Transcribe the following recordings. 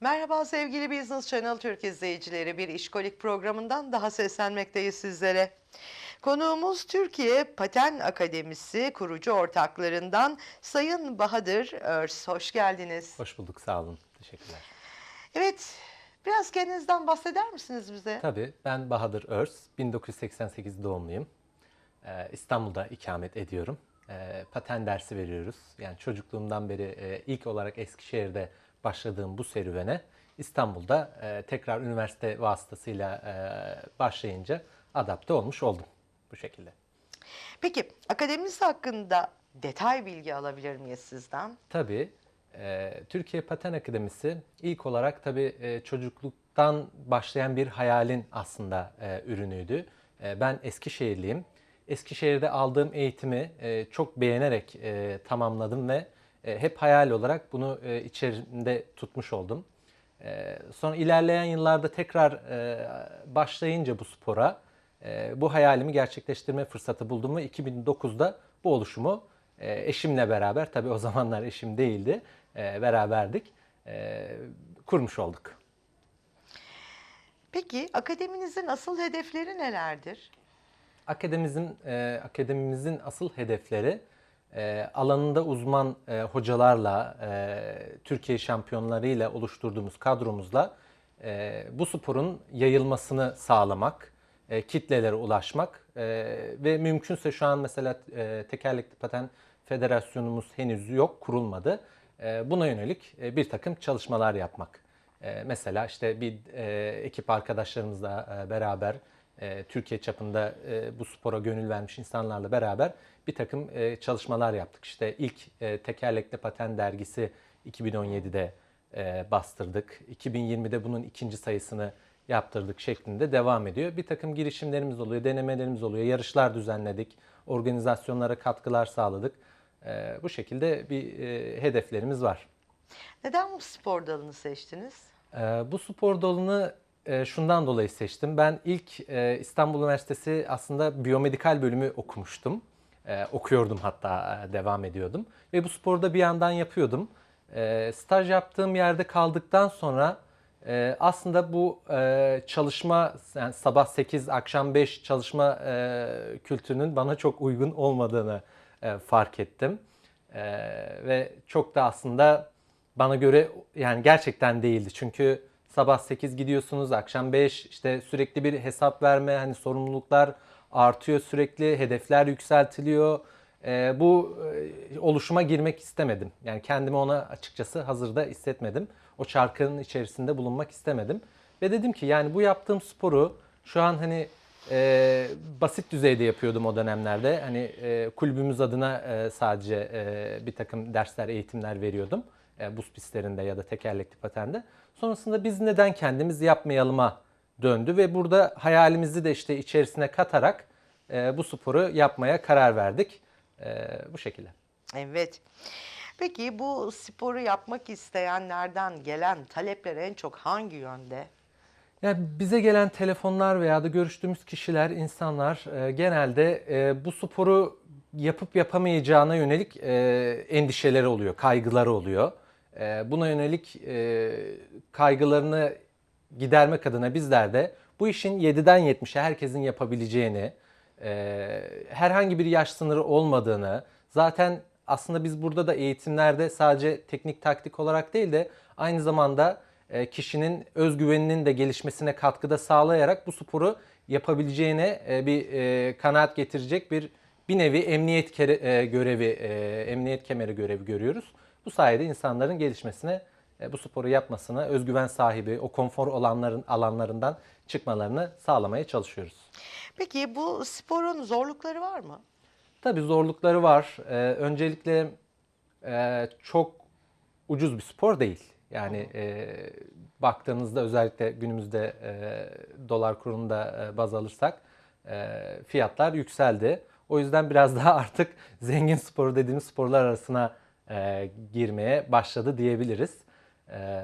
Merhaba sevgili Business Channel Türk izleyicileri. Bir işkolik programından daha seslenmekteyiz sizlere. Konuğumuz Türkiye Paten Akademisi kurucu ortaklarından Sayın Bahadır Örs. Hoş geldiniz. Hoş bulduk, sağ olun. Teşekkürler. Evet, biraz kendinizden bahseder misiniz bize? Tabii, ben Bahadır Örs, 1988 doğumluyum. Ee, İstanbul'da ikamet ediyorum. Ee, paten dersi veriyoruz. Yani çocukluğumdan beri e, ilk olarak Eskişehir'de başladığım bu serüvene İstanbul'da e, tekrar üniversite vasıtasıyla e, başlayınca adapte olmuş oldum bu şekilde. Peki, akademisi hakkında detay bilgi alabilir miyiz sizden? Tabii. e, Türkiye Paten Akademisi ilk olarak tabii e, çocukluktan başlayan bir hayalin aslında e, ürünüydü. E, ben Eskişehirliyim. Eskişehir'de aldığım eğitimi e, çok beğenerek e, tamamladım ve e, hep hayal olarak bunu e, içerimde tutmuş oldum. E, sonra ilerleyen yıllarda tekrar e, başlayınca bu spora e, bu hayalimi gerçekleştirme fırsatı buldum ve 2009'da bu oluşumu e, eşimle beraber, tabii o zamanlar eşim değildi, e, beraberdik, e, kurmuş olduk. Peki, akademinizin asıl hedefleri nelerdir? Akademimizin e, akademimizin asıl hedefleri e, alanında uzman e, hocalarla, e, Türkiye şampiyonlarıyla oluşturduğumuz kadromuzla e, bu sporun yayılmasını sağlamak, e, kitlelere ulaşmak ve mümkünse şu an mesela tekerlekli paten federasyonumuz henüz yok, kurulmadı. Buna yönelik bir takım çalışmalar yapmak. Mesela işte bir ekip arkadaşlarımızla e, beraber e, Türkiye çapında e, bu spora gönül vermiş insanlarla beraber bir takım e, çalışmalar yaptık. İşte ilk e, tekerlekli paten dergisi 2017'de e, bastırdık. 2020'de bunun ikinci sayısını yaptırdık şeklinde devam ediyor. Bir takım girişimlerimiz oluyor, denemelerimiz oluyor, yarışlar düzenledik, organizasyonlara katkılar sağladık. E, bu şekilde bir e, hedeflerimiz var. Neden bu spor dalını seçtiniz? Ee, Bu spor dalını e, şundan dolayı seçtim. Ben ilk e, İstanbul Üniversitesi aslında biyomedikal bölümü okumuştum. E, Okuyordum hatta devam ediyordum. Ve bu sporu da bir yandan yapıyordum. Staj yaptığım yerde kaldıktan sonra aslında bu çalışma yani sabah 8 akşam 5 çalışma kültürünün bana çok uygun olmadığını fark ettim. Ve çok da aslında bana göre yani gerçekten değildi. Çünkü sabah 8 gidiyorsunuz, akşam 5 işte sürekli bir hesap verme, hani sorumluluklar artıyor sürekli, hedefler yükseltiliyor. Ee, bu e, oluşuma girmek istemedim. Yani kendimi ona açıkçası hazırda hissetmedim. O çarkının içerisinde bulunmak istemedim. Ve dedim ki yani bu yaptığım sporu şu an hani e, basit düzeyde yapıyordum o dönemlerde. Hani e, kulübümüz adına e, sadece e, bir takım dersler, eğitimler veriyordum. E, buz pistlerinde ya da tekerlekli patende. Sonrasında biz neden kendimiz yapmayalıma döndü ve burada hayalimizi de işte içerisine katarak e, bu sporu yapmaya karar verdik. E, bu şekilde. Evet. Peki bu sporu yapmak isteyenlerden gelen talepler en çok hangi yönde? Yani bize gelen telefonlar veya da görüştüğümüz kişiler, insanlar e, genelde e, bu sporu yapıp yapamayacağına yönelik e, endişeleri oluyor, kaygıları oluyor. E, buna yönelik e, kaygılarını gidermek adına bizler de bu işin 7'den 70'e herkesin yapabileceğini, e, herhangi bir yaş sınırı olmadığını, zaten aslında biz burada da eğitimlerde sadece teknik taktik olarak değil de aynı zamanda e, kişinin özgüveninin de gelişmesine katkıda sağlayarak bu sporu yapabileceğine bir kanaat getirecek bir bir nevi emniyet görevi, emniyet kemeri görevi görüyoruz. Bu sayede insanların gelişmesine, e, bu sporu yapmasına, özgüven sahibi, o konfor olanların alanlarından çıkmalarını sağlamaya çalışıyoruz. Peki bu sporun zorlukları var mı? Tabii zorlukları var. Ee, öncelikle e, çok ucuz bir spor değil. Yani e, baktığınızda özellikle günümüzde e, dolar kurunu da e, baz alırsak e, fiyatlar yükseldi. O yüzden biraz daha artık zengin sporu dediğimiz sporlar arasına e, girmeye başladı diyebiliriz. E,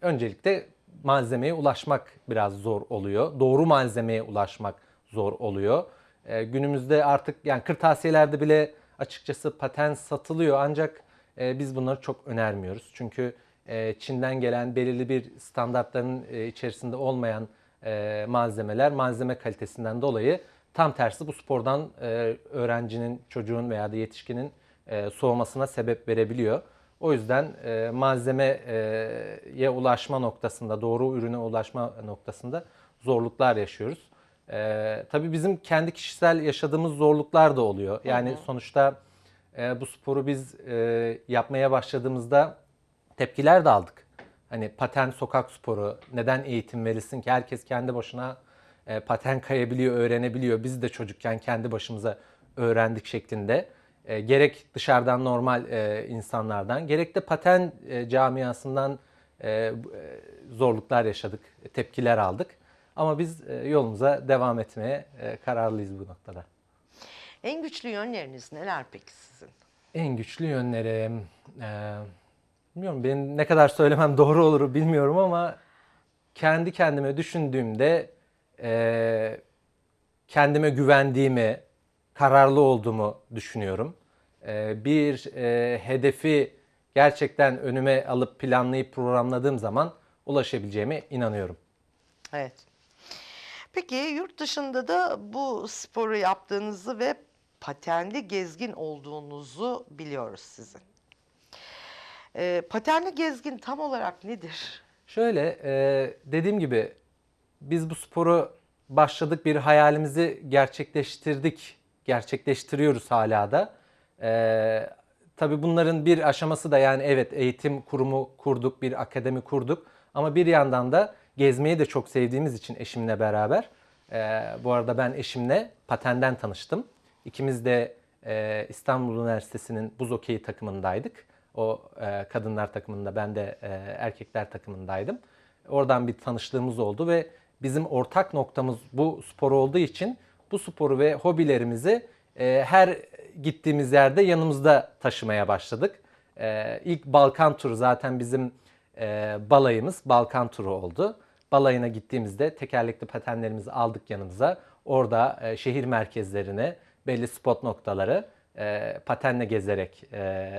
öncelikle malzemeye ulaşmak biraz zor oluyor. Doğru malzemeye ulaşmak zor oluyor. E, günümüzde artık yani kırtasiyelerde bile açıkçası paten satılıyor ancak e, biz bunları çok önermiyoruz. Çünkü e, Çin'den gelen belirli bir standartların e, içerisinde olmayan e, malzemeler malzeme kalitesinden dolayı tam tersi bu spordan e, öğrencinin, çocuğun veya da yetişkinin e, soğumasına sebep verebiliyor. O yüzden e, malzemeye ulaşma noktasında, doğru ürüne ulaşma noktasında zorluklar yaşıyoruz. E, tabii bizim kendi kişisel yaşadığımız zorluklar da oluyor. Yani sonuçta e, bu sporu biz e, yapmaya başladığımızda tepkiler de aldık. Hani paten sokak sporu, neden eğitim verilsin ki herkes kendi başına e, paten kayabiliyor, öğrenebiliyor. Biz de çocukken kendi başımıza öğrendik şeklinde. E, gerek dışarıdan normal e, insanlardan, gerek de paten e, camiasından e, e, zorluklar yaşadık, tepkiler aldık. Ama biz e, yolumuza devam etmeye e, kararlıyız bu noktada. En güçlü yönleriniz neler peki sizin? En güçlü yönlerim, e, bilmiyorum benim ne kadar söylemem doğru olur bilmiyorum ama kendi kendime düşündüğümde e, kendime güvendiğimi, kararlı olduğumu düşünüyorum. E, bir e, hedefi gerçekten önüme alıp planlayıp programladığım zaman ulaşabileceğime inanıyorum. Evet. Peki yurt dışında da bu sporu yaptığınızı ve patenli gezgin olduğunuzu biliyoruz sizin. Ee, patenli gezgin tam olarak nedir? Şöyle e, dediğim gibi biz bu sporu başladık bir hayalimizi gerçekleştirdik, gerçekleştiriyoruz hala da. E, tabii bunların bir aşaması da yani evet eğitim kurumu kurduk, bir akademi kurduk ama bir yandan da gezmeyi de çok sevdiğimiz için eşimle beraber. e, bu arada ben eşimle patenden tanıştım. İkimiz de e, İstanbul Üniversitesi'nin buz okeyi takımındaydık. O e, kadınlar takımında, ben de e, erkekler takımındaydım. Oradan bir tanıştığımız oldu ve bizim ortak noktamız bu spor olduğu için bu sporu ve hobilerimizi e, her gittiğimiz yerde yanımızda taşımaya başladık. E, ilk Balkan turu zaten bizim e, balayımız Balkan turu oldu. Balayına gittiğimizde tekerlekli patenlerimizi aldık yanımıza. Orada e, şehir merkezlerine, belli spot noktaları e, patenle gezerek e,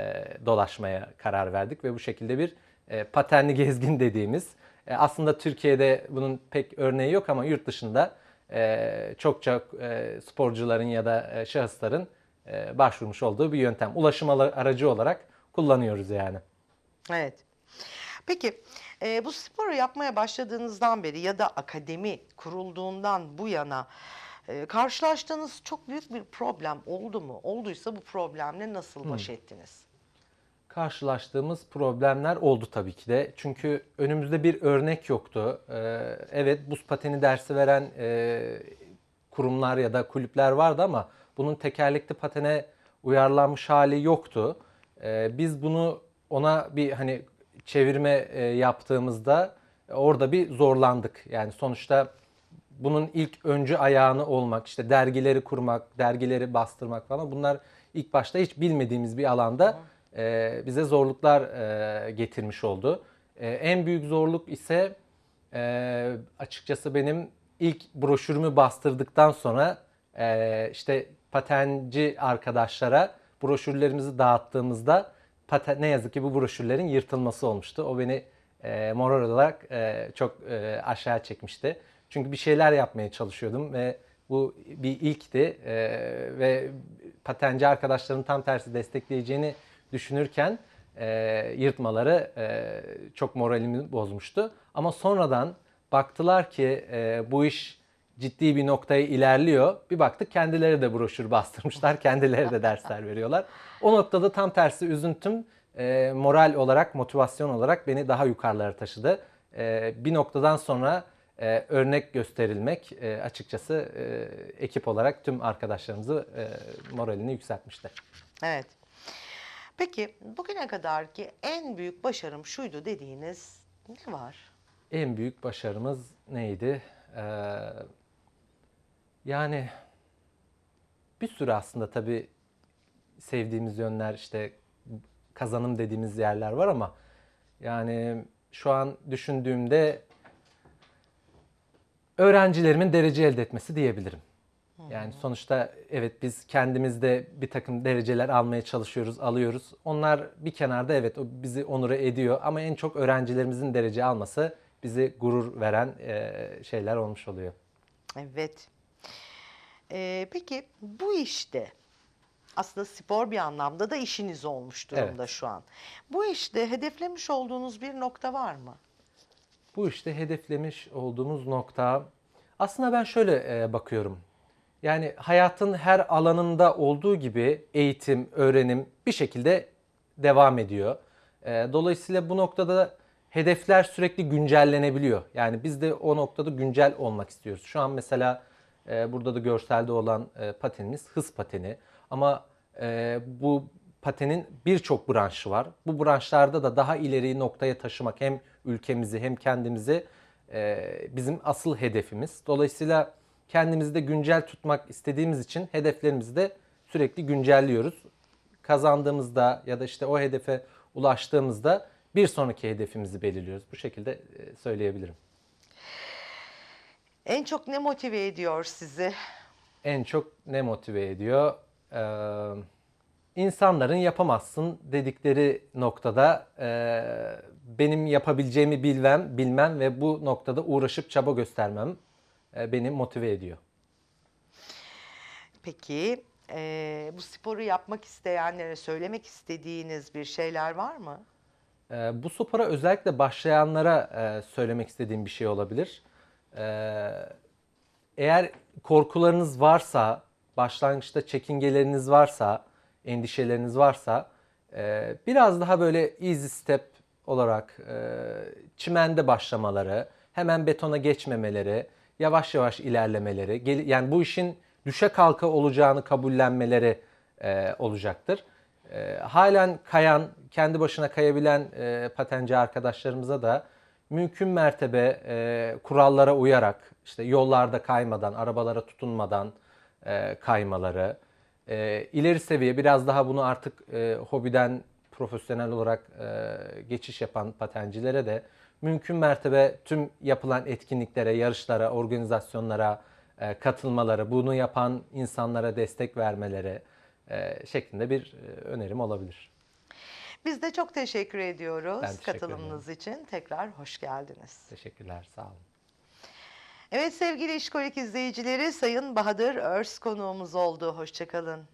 dolaşmaya karar verdik ve bu şekilde bir e, patenli gezgin dediğimiz e, aslında Türkiye'de bunun pek örneği yok ama yurt dışında e, çokça e, sporcuların ya da e, şahısların başvurmuş olduğu bir yöntem. Ulaşım aracı olarak kullanıyoruz yani. Evet. Peki e, bu sporu yapmaya başladığınızdan beri ya da akademi kurulduğundan bu yana e, karşılaştığınız çok büyük bir problem oldu mu? Olduysa bu problemle nasıl baş ettiniz? Karşılaştığımız problemler oldu tabii ki de. Çünkü önümüzde bir örnek yoktu. Ee, evet buz pateni dersi veren e, kurumlar ya da kulüpler vardı ama bunun tekerlekli patene uyarlanmış hali yoktu. Ee, biz bunu ona bir hani çevirme e, yaptığımızda orada bir zorlandık. Yani sonuçta bunun ilk öncü ayağını olmak, işte dergileri kurmak, dergileri bastırmak falan bunlar ilk başta hiç bilmediğimiz bir alanda e, bize zorluklar e, getirmiş oldu. E, en büyük zorluk ise e, açıkçası benim ilk broşürümü bastırdıktan sonra e, işte patenci arkadaşlara broşürlerimizi dağıttığımızda paten, ne yazık ki bu broşürlerin yırtılması olmuştu. O beni e, moral olarak e, çok e, aşağı çekmişti. Çünkü bir şeyler yapmaya çalışıyordum ve bu bir ilkti E, ve patenci arkadaşların tam tersi destekleyeceğini düşünürken e, yırtmaları e, çok moralimi bozmuştu. Ama sonradan baktılar ki e, bu iş ciddi bir noktaya ilerliyor. Bir baktık kendileri de broşür bastırmışlar, kendileri de dersler veriyorlar. O noktada tam tersi üzüntüm e, moral olarak, motivasyon olarak beni daha yukarılara taşıdı. E, bir noktadan sonra e, örnek gösterilmek e, açıkçası e, ekip olarak tüm arkadaşlarımızı e, moralini yükseltmişti. Evet. Peki bugüne kadar ki en büyük başarım şuydu dediğiniz ne var? En büyük başarımız neydi? Ee, yani bir sürü aslında tabii sevdiğimiz yönler işte kazanım dediğimiz yerler var ama yani şu an düşündüğümde öğrencilerimin derece elde etmesi diyebilirim. Yani sonuçta evet biz kendimizde bir takım dereceler almaya çalışıyoruz, alıyoruz. Onlar bir kenarda evet o bizi onur ediyor ama en çok öğrencilerimizin derece alması bizi gurur veren şeyler olmuş oluyor. Evet. Ee, peki bu işte aslında spor bir anlamda da işiniz olmuş durumda Evet. şu an. Bu işte hedeflemiş olduğunuz bir nokta var mı? Bu işte hedeflemiş olduğumuz nokta aslında ben şöyle e, bakıyorum. Yani hayatın her alanında olduğu gibi eğitim, öğrenim bir şekilde devam ediyor. E, dolayısıyla bu noktada hedefler sürekli güncellenebiliyor. Yani biz de o noktada güncel olmak istiyoruz. Şu an mesela e, burada da görselde olan e, patenimiz hız pateni. Ama e, bu patenin birçok branşı var. Bu branşlarda da daha ileri noktaya taşımak hem ülkemizi hem kendimizi e, bizim asıl hedefimiz. Dolayısıyla kendimizi de güncel tutmak istediğimiz için hedeflerimizi de sürekli güncelliyoruz. Kazandığımızda ya da işte o hedefe ulaştığımızda bir sonraki hedefimizi belirliyoruz. Bu şekilde söyleyebilirim. En çok ne motive ediyor sizi? En çok ne motive ediyor? Ee, insanların yapamazsın dedikleri noktada e, benim yapabileceğimi bilmem, bilmem ve bu noktada uğraşıp çaba göstermem e, beni motive ediyor. Peki eee, bu sporu yapmak isteyenlere söylemek istediğiniz bir şeyler var mı? Ee, bu spora özellikle başlayanlara e, söylemek istediğim bir şey olabilir. Ee, eğer korkularınız varsa, başlangıçta çekingeleriniz varsa, endişeleriniz varsa, e, biraz daha böyle easy step olarak e, çimende başlamaları, hemen betona geçmemeleri, yavaş yavaş ilerlemeleri, gel- yani bu işin düşe kalka olacağını kabullenmeleri e, olacaktır. E, halen kayan, kendi başına kayabilen e, patenci arkadaşlarımıza da mümkün mertebe e, kurallara uyarak, işte yollarda kaymadan, arabalara tutunmadan e, kaymaları, e, ileri seviye biraz daha bunu artık e, hobiden profesyonel olarak e, geçiş yapan patencilere de mümkün mertebe tüm yapılan etkinliklere, yarışlara, organizasyonlara e, katılmaları, bunu yapan insanlara destek vermeleri e, şeklinde bir e, önerim olabilir. Biz de çok teşekkür ediyoruz Ben teşekkür katılımınız için. Tekrar hoş geldiniz. Teşekkürler, sağ olun. Evet sevgili İşkolik izleyicileri Sayın Bahadır Örs konuğumuz oldu. Hoşçakalın.